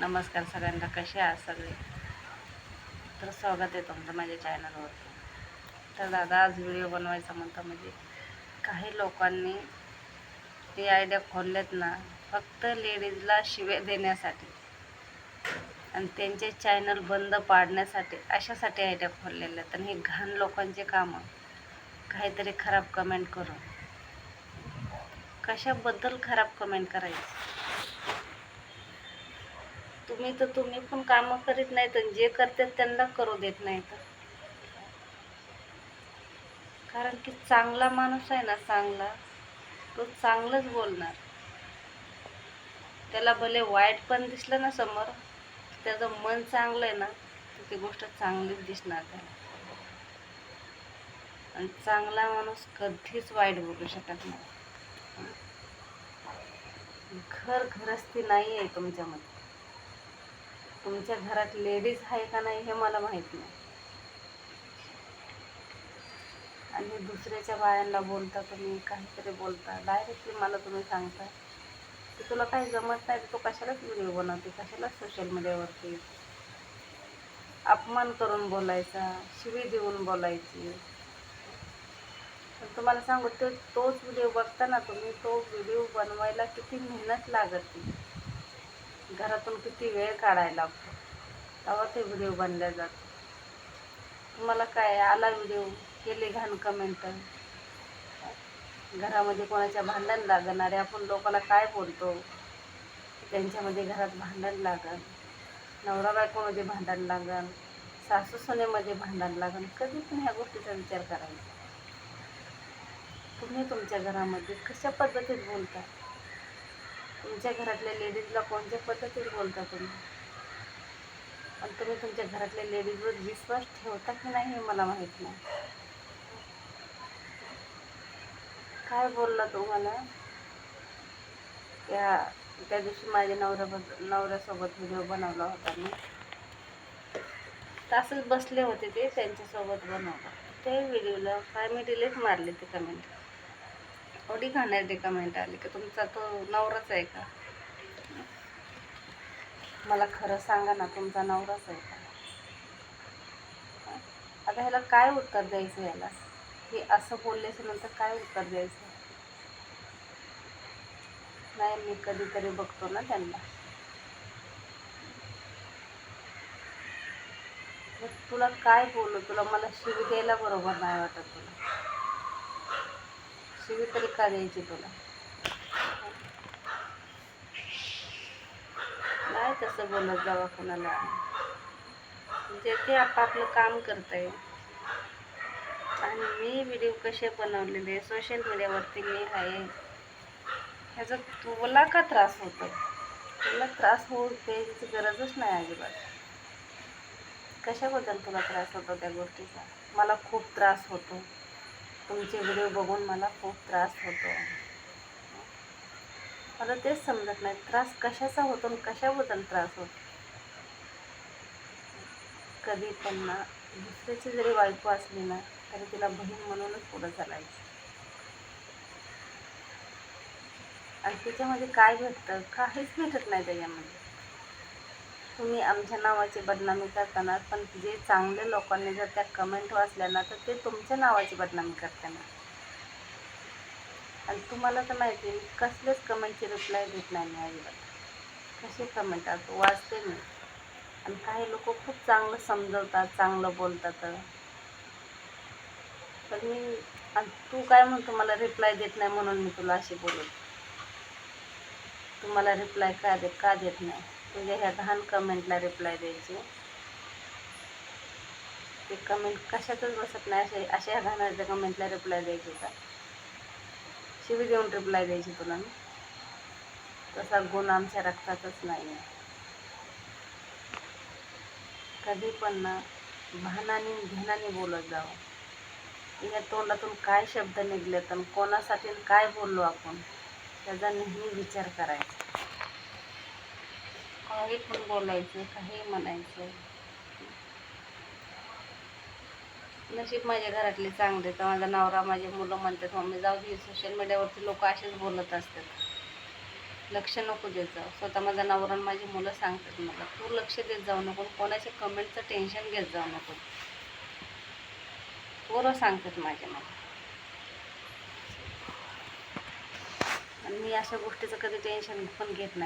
नमस्कार सगळ्यांना कसे आहात सगळे? तर स्वागत आहे तुमचं माझ्या चॅनलवरती तर दादा आज व्हिडिओ बनवायचा म्हणता म्हणजे काही लोकांनी ते आयडिया खोलल्यात ना फक्त लेडीजला शिव्या देण्यासाठी आणि त्यांचे चॅनल बंद पाडण्यासाठी अशासाठी आयडिया खोललेल्या आहेत. आणि हे घाण लोकांचे कामं काहीतरी खराब कमेंट करून. कशाबद्दल खराब कमेंट करायची? तुम्ही तर तुम्ही पण कामं करीत नाही तर जे करतात त्यांना करू देत नाही तर कारण की चांगला माणूस आहे ना चांगला तो चांगलंच बोलणार. त्याला भले वाईट पण दिसलं ना समोर त्याचं मन चांगलं आहे ना तर ती गोष्ट चांगलीच दिसणार त्याला. आणि चांगला माणूस कधीच वाईट बोलू शकत नाही. घर घरस्ती नाही आहे तुमच्यामध्ये. तुमच्या घरात लेडीज आहे का नाही हे मला माहीत नाही. आणि दुसऱ्याच्या बायांना बोलता तुम्ही काहीतरी बोलता. डायरेक्टली मला तुम्ही सांगता की तुला काही जमत नाही तर तू कशालाच व्हिडिओ बनवते कशालाच सोशल मीडियावरती अपमान करून बोलायचा शिवी देऊन बोलायची. पण तुम्हाला सांगू तो तोच व्हिडिओ बघताना तुम्ही तो व्हिडिओ बनवायला किती मेहनत लागते घरातून किती वेळ काढायला लागतो? तेव्हा ते व्हिडिओ बनल्या जातो तुम्हाला काय आला व्हिडिओ? केले घाण कमेंट घरामध्ये कोणाच्या भांडण लागणारे आपण लोकांना काय बोलतो? त्यांच्यामध्ये घरात भांडण लागल. नवरा बायकोमध्ये भांडण लागल. सासू सुनेमध्ये भांडण लागल. कधी पण ह्या गोष्टीचा विचार करायचा. तुम्ही तुमच्या घरामध्ये कशा पद्धतीत बोलता? तुमच्या घरातल्या लेडीजला कोणत्या पद्धतीने बोलता तुम्ही? पण तुम्ही तुमच्या घरातल्या लेडीजवर विश्वास ठेवता की नाही हे मला माहीत नाही. काय बोलला तुम्हाला? त्या त्या दिवशी माझ्या नवऱ्याबद्दल नवऱ्यासोबत व्हिडिओ बनवला होता मी. तसंच बसले होते ते त्यांच्यासोबत बनवला. त्या व्हिडिओला काय मी डिलीट मारले ते कमेंट एवढी घाणेरडी कमेंट आली का? तुमचा तो नवराच आहे का? मला खरं सांगा ना तुमचा नवराच आहे का? आता ह्याला काय उत्तर द्यायचं याला? हे असं बोलल्याच्या नंतर काय उत्तर द्यायचं? नाही मी कधीतरी बघतो ना त्यांना. मग तुला काय बोलू? तुला मला शिवी द्यायला बरोबर नाही वाटत तुला. शिवी तरी का द्यायची तुला. नाही तसं बोलत जावा कोणाला. म्हणजे ते आपापलं काम करताय. आणि मी व्हिडिओ कसे बनवलेले सोशल मीडियावरती मी आहे. ह्याचा तुला का त्रास होतो तुला त्रास होऊ द्यायची गरजच नाही अजिबात. कशाबद्दल तुला त्रास होतो त्या गोष्टीचा? मला खूप त्रास होतो. तुमचे व्हिडिओ बघून मला खूप त्रास होतो. मला तेच समजत नाही त्रास कशाचा होतो आणि कशाबद्दल त्रास होतो? कधी पण ना दुसऱ्याची जरी बायको असली ना तरी तिला बहीण म्हणूनच पुढं चालायचं. आणि त्याच्यामध्ये काय भेटतं काहीच भेटत नाही त्याच्यामध्ये. तुम्ही आमच्या नावाची बदनामी करताना पण जे चांगले लोकांनी जर त्या कमेंट वाचल्या ना तर ते तुमच्या नावाची बदनामी करताना आणि तुम्हाला तर माहिती आहे कसलेच कमेंटची रिप्लाय देत नाही मी अजिबात. कसे कमेंट असं वाचते मी. आणि काही लोक खूप चांगलं समजवतात चांगलं बोलतात. पण मी आणि तू काय म्हणतो मला रिप्लाय देत नाही म्हणून मी तुला अशी बोलत. तुम्हाला रिप्लाय का देत का देत नाही? तुझ्या ह्या घाण कमेंटला रिप्लाय द्यायची. ते कमेंट कशातच बसत नाही असे अशा ह्या घाणाच्या कमेंटला रिप्लाय द्यायची का? शिवी देऊन रिप्लाय द्यायची तुला मी. तसा गुण आमच्या रक्तातच नाही आहे कधी पण ना भानाने घेणाने बोलत जावं. या तोंडातून काय शब्द निघलेत आणि कोणासाठी काय बोललो आपण त्याचा नेहमी विचार करायचा. काही पण बोलायचं काही म्हणायचं. नशीब माझ्या घरातले चांगले तर माझा नवरा माझे मुलं म्हणतात मम्मी जाऊ दे सोशल मीडियावरती लोक असेच बोलत असतात. लक्ष नको देत जाऊ. स्वतः माझा नवरा आणि माझी मुलं सांगतात मला तू लक्ष देत जाऊ नको कोणाच्या कमेंटचं टेन्शन घेत जाऊ नको. पोरं सांगतात माझे मला. आणि मी अशा गोष्टीचं कधी टेन्शन पण घेत नाही.